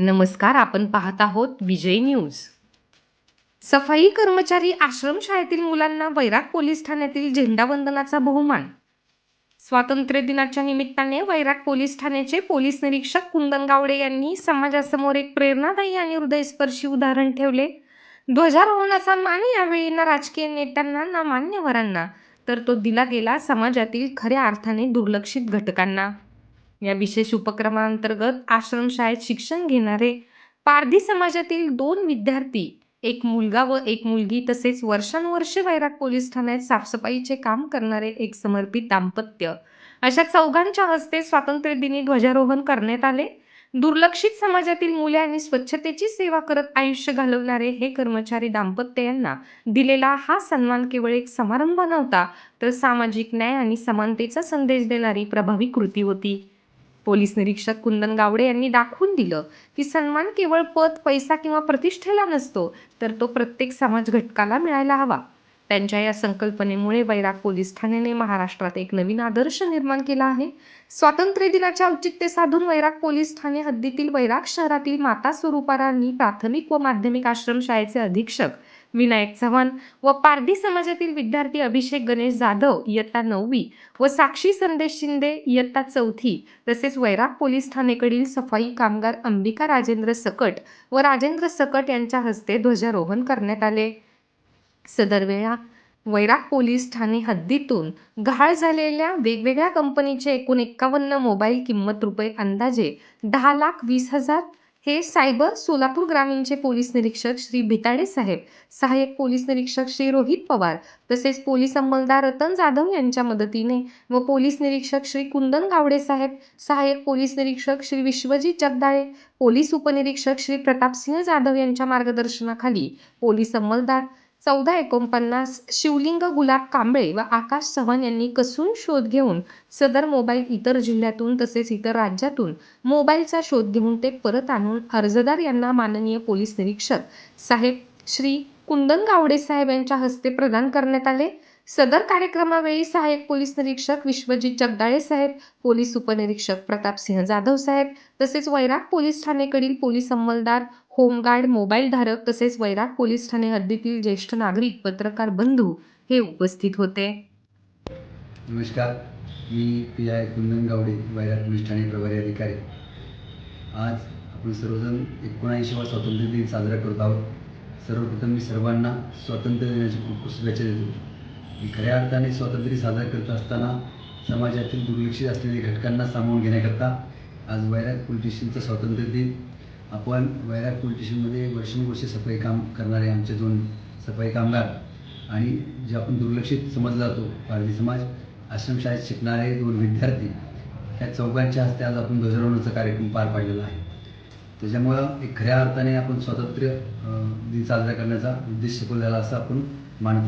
नमस्कार आपण पाहत आहोत विजय न्यूज. सफाई कर्मचारी आश्रमशाळेतील मुलांना वैराग पोलीस ठाण्यातील झेंडावंदनाचा बहुमान. स्वातंत्र्य दिनाच्या निमित्ताने वैराग पोलीस ठाण्याचे पोलीस निरीक्षक कुंदन गावडे यांनी समाजासमोर एक प्रेरणादायी आणि हृदयस्पर्शी उदाहरण ठेवले. ध्वजारोहणाचा मान यावेळी ना राजकीय नेत्यांना ना मान्यवरांना. तर तो दिला गेला समाजातील खऱ्या अर्थाने दुर्लक्षित घटकांना. या विशेष उपक्रमांतर्गत आश्रमशाळेत शिक्षण घेणारे पारधी समाजातील दोन विद्यार्थी एक मुलगा व एक मुलगी तसेच वर्षानुवर्षे वैराग पोलीस ठाण्यात साफसफाईचे काम करणारे एक समर्पित दाम्पत्य. अशा चौघांच्या हस्ते स्वातंत्र्य दिनी ध्वजारोहण करण्यात आले. दुर्लक्षित समाजातील मुले आणि स्वच्छतेची सेवा करत आयुष्य घालवणारे हे कर्मचारी दाम्पत्य यांना दिलेला हा सन्मान केवळ एक समारंभ नव्हता तर सामाजिक न्याय आणि समानतेचा संदेश देणारी प्रभावी कृती होती. पोलीस निरीक्षक कुंदन गावडे यांनी दाखवून दिलं की सन्मान केवळ पद पैसा किंवा प्रतिष्ठेला नसतो तर तो प्रत्येक समाज घटकाला मिळायला हवा. त्यांच्या या संकल्पनेमुळे वैराग पोलीस ठाण्याने महाराष्ट्रात एक नवीन आदर्श निर्माण केला आहे. स्वातंत्र्य दिनाच्या औचित्य साधून वैराग पोलीस ठाणे हद्दीतील वैराग शहरातील माता स्वरूपारांनी प्राथमिक व माध्यमिक आश्रमशाळेचे अधीक्षक विनायक चव्हाण व पारधी समाजातील विद्यार्थी अभिषेक गणेश जाधव इयत्ता नववी व साक्षी संदेश शिंदे इयत्ता चौथी तसेच वैराग पोलीस ठाणेकडील सफाई कामगार अंबिका राजेंद्र सकट व राजेंद्र सकट यांच्या हस्ते ध्वजारोहण करण्यात आले. सदर वेळा वैराग पोलीस ठाणे हद्दीतून घाळ झालेल्या वेगवेगळ्या कंपनीचे एकूण एक्कावन्न मोबाईल किंमत रुपये अंदाजे दहा लाख वीस हजार हे सायबर सोलापूर ग्रामीणचे पोलीस निरीक्षक श्री भिताडे साहेब सहाय्यक पोलीस निरीक्षक श्री रोहित पवार तसेच पोलीस अंमलदार रतन जाधव यांच्या मदतीने व पोलीस निरीक्षक श्री कुंदन गावडे साहेब सहाय्यक पोलीस निरीक्षक श्री विश्वजित जगदाळे पोलीस उपनिरीक्षक श्री प्रतापसिंह जाधव यांच्या मार्गदर्शनाखाली पोलीस अंमलदार चौदा एकोणपन्नास शिवलिंग गुलाब कांबळे व आकाश चव्हाण यांनी कसून शोध घेऊन सदर मोबाईल इतर जिल्ह्यातून तसेच इतर राज्यातून मोबाईलचा शोध घेऊन ते परत आणून अर्जदार यांना माननीय पोलीस निरीक्षक साहेब श्री कुंदन गावडे साहेब यांच्या हस्ते प्रदान करण्यात आले. सदर कार्यक्रमावेळी सहाय्यक पोलीस निरीक्षक विश्वजित जगदाळे साहेब पोलीस उपनिरीक्षक प्रतापसिंह जाधव साहेब तसेच वैराग पोलीस ठाणेकडील पोलीस अंमलदार होमगार्ड मोबाईल धारक तसेच वैराग पोलीस ठाणे हद्दीतील ज्येष्ठ नागरिक पत्रकार बंधू हे उपस्थित होते. नमस्कार. मी P I Kundan Gawade Vairag police Thane प्रभारी अधिकारी. आज आपण सर्वजण एकोणऐंशीवा स्वातंत्र्य दिन साजरा करत आहोत. सर्वप्रथम मी सर्वांना स्वातंत्र्य दिनाची खूप खूप शुभेच्छा देतो. मी खऱ्या अर्थाने स्वातंत्र्य साजरा करत असताना समाजातील दुर्लक्षित असलेल्या घटकांना सामावून घेण्याकरता आज वैराग पोलीस स्टेशनचा स्वातंत्र्य दिन. आपण वैराग पोलीस स्टेशनमध्ये वर्षानुवर्षे सफाई काम करणारे आमचे दोन सफाई कामगार आणि जे आपण दुर्लक्षित समजला जातो पारधी समाज आश्रमशाळेत शिकणारे दोन विद्यार्थी ह्या चौघांच्या हस्ते आज आपण ध्वजारोहणाचा कार्यक्रम पार पाडलेला आहे. त्याच्यामुळं एक खऱ्या अर्थाने आपण स्वातंत्र्य दिन साजरा करण्याचा उद्देश शिकवलेला असं आपण मानतो.